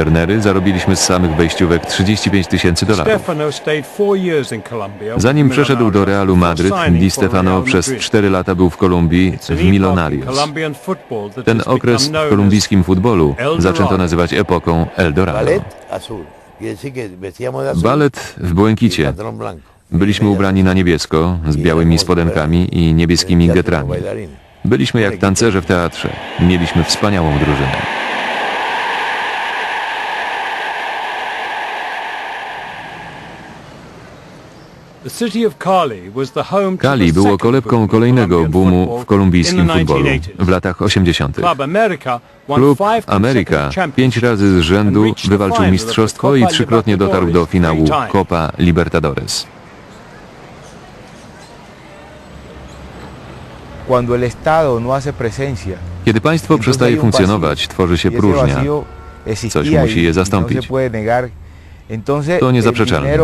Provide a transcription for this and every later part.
Turnery zarobiliśmy z samych wejściówek 35 tysięcy dolarów. Zanim przeszedł do Realu Madryt, Di Stefano przez Madrid. 4 lata był w Kolumbii w that Ten okres w kolumbijskim futbolu zaczęto nazywać epoką Eldorado. Balet w y błękicie. Byliśmy ubrani na niebiesko, z białymi spodenkami i niebieskimi getrami. Byliśmy jak tancerze w teatrze. Mieliśmy wspaniałą drużynę. Cali was the home to Cali the było second kolebką kolejnego boomu w kolumbijskim futbolu 1980s. w latach 80. Club America won Klub consecutive pięć razy z rzędu and reached the wywalczył final of the mistrzostwo i Copa trzykrotnie dotarł do Libertadores finału. Copa Libertadores. No Kiedy państwo przestaje funkcjonować, tworzy się y próżnia. Coś musi je y no zastąpić. To niezaprzeczalne.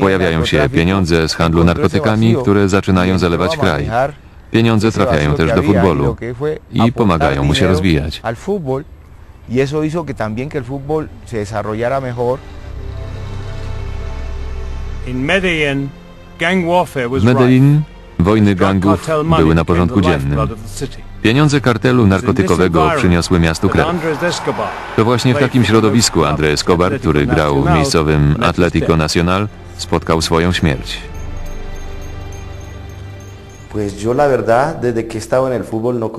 Pojawiają się pieniądze z handlu narkotykami, które y zaczynają zalewać kraj. Pieniądze trafiają też do futbolu i pomagają mu się rozwijać. y eso hizo que también que el fútbol se desarrollara mejor In Medellin, gang warfare was W Medellin wojny gangów były na porządku dziennym. Pieniądze kartelu narkotykowego przyniosły miastu krew. To właśnie w takim środowisku local André club, Escobar, który grał w miejscowym Atlético. Nacional, spotkał swoją śmierć.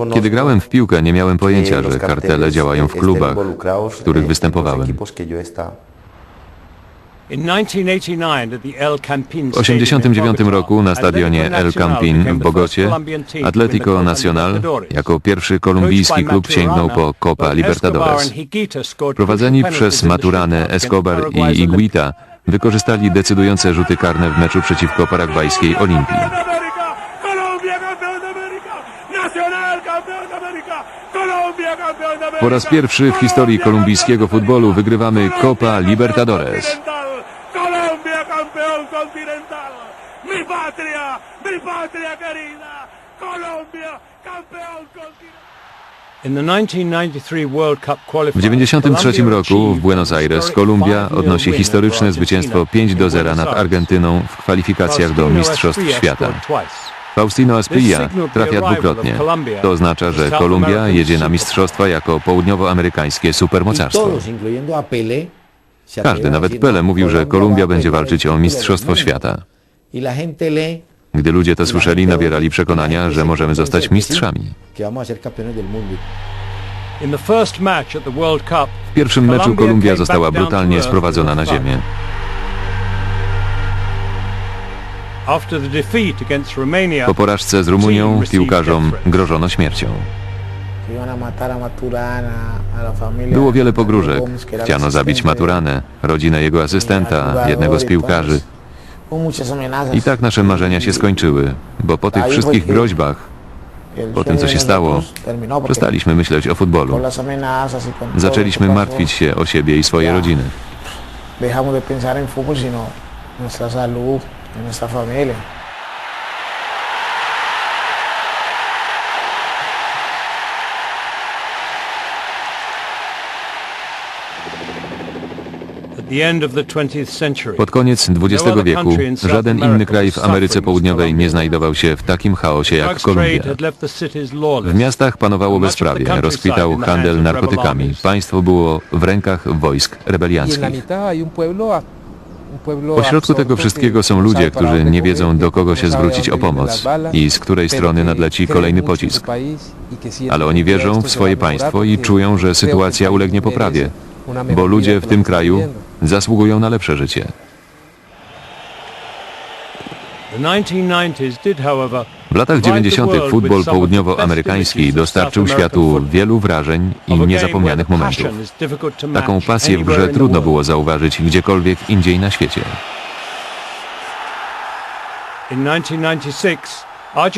No Kiedy grałem w piłkę, nie miałem pojęcia, że kartele działają w klubach, w których występowałem. W 1989 Stadium in roku na stadionie El Campín w Bogocie Atlético Nacional jako pierwszy kolumbijski klub sięgnął po Copa Libertadores. Prowadzeni przez Maturane, Escobar i Iguita wykorzystali decydujące rzuty karne w meczu przeciwko paragwajskiej Olimpii. Po raz pierwszy w historii kolumbijskiego futbolu wygrywamy Copa Libertadores. Continental. Mi patria, mi patria querida, Colombia campeón continental. In the 1993 World Cup W qualifier, 1993 Colombia roku w Buenos Aires Kolumbia 5-0 odnosi historyczne zwycięstwo 5 do 0 nad Argentyną w kwalifikacjach do Mistrzostw Świata. Faustino Asprilla trafia dwukrotnie. To oznacza, że Kolumbia jedzie na mistrzostwa jako południowoamerykańskie supermocarstwo. Każdy, nawet Pele mówił, że Kolumbia będzie walczyć o Mistrzostwo. Świata. Gdy ludzie to słyszeli, nabierali przekonania, że możemy zostać mistrzami. W pierwszym meczu Kolumbia została brutalnie sprowadzona na ziemię. Po porażce z Rumunią piłkarzom grożono śmiercią. Było wiele pogróżek. Chciano zabić Maturanę, rodzinę jego asystenta, jednego z piłkarzy. Muchas amenazas. I tak nasze marzenia się skończyły, bo po tych wszystkich groźbach po tym, co się stało, przestaliśmy myśleć o futbolu. y Zaczęliśmy martwić się o siebie i swoje rodziny. Dejamos de pensar en fútbol, sino nuestra salud, nuestra familia. Pod koniec XX wieku żaden inny kraj w Ameryce Południowej nie znajdował się w takim chaosie jak Kolumbia. W miastach panowało bezprawie, rozkwitał handel narkotykami. Państwo było w rękach wojsk rebelianckich. mitad hay un pueblo, a- un pueblo Po środku tego wszystkiego są ludzie, którzy nie wiedzą do kogo się zwrócić o pomoc i z której strony nadleci kolejny pocisk. Ale oni wierzą w swoje państwo i czują, że sytuacja ulegnie poprawie, bo ludzie w tym kraju. Zasługują na lepsze życie. The 1990s did, however, W latach 90. futbol południowoamerykański dostarczył światu wielu wrażeń i niezapomnianych momentów. Taką pasję w grze trudno było zauważyć gdziekolwiek indziej na świecie.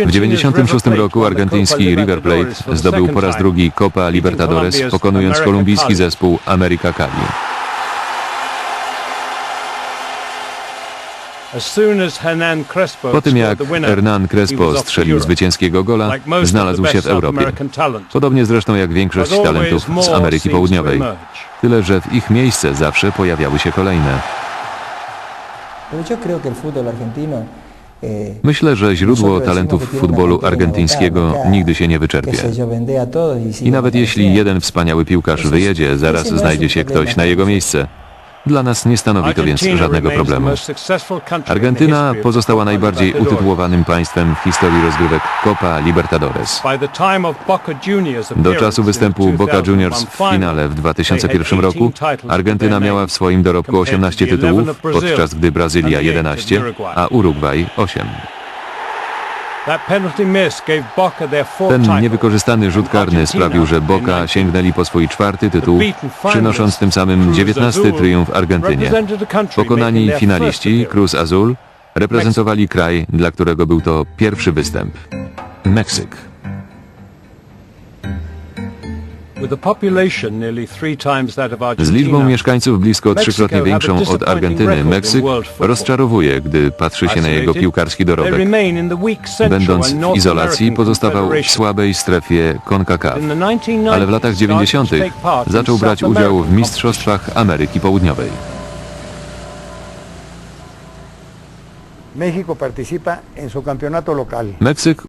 W 96 roku argentyński River Plate zdobył po raz drugi Copa Libertadores, pokonując kolumbijski zespół America Cali. As soon as Hernan Crespo Po tym jak Hernan he Crespo strzelił zwycięskiego gola, znalazł się w Europie. Podobnie zresztą jak większość talentów z Ameryki Południowej. Tyle, że w ich miejsce zawsze pojawiały się kolejne. Eh, Myślę, że źródło talentów futbolu argentyńskiego nigdy się nie wyczerpie. y I nawet jeśli jeden wspaniały piłkarz wyjedzie, zaraz znajdzie się ktoś na jego miejsce. Dla nas nie stanowi to więc żadnego problemu. Argentyna pozostała najbardziej utytułowanym państwem w historii rozgrywek Copa Libertadores. Do czasu występu Boca 2001 Juniors w final, finale w they 2001 had roku 18 titles Argentyna miała w swoim dorobku compared to 18 the 11 tytułów, podczas gdy Brazylia and the eight of 11, Uruguay. a Urugwaj 8. Ten niewykorzystany rzut karny sprawił, że Boca sięgnęli po swój czwarty tytuł, przynosząc tym samym 19 triumf Argentynie. Pokonani finaliści. Cruz Azul reprezentowali kraj, dla którego był to pierwszy występ. Meksyk. Z liczbą mieszkańców blisko trzykrotnie większą od Argentyny, Meksyk rozczarowuje, gdy patrzy się na jego piłkarski they dorobek. remain in the weak Central Będąc w izolacji, pozostawał w słabej strefie CONCACAF. In the 1990s Ale w latach 90. started to take part in zaczął brać udział w Mistrzostwach Ameryki Południowej. Meksyk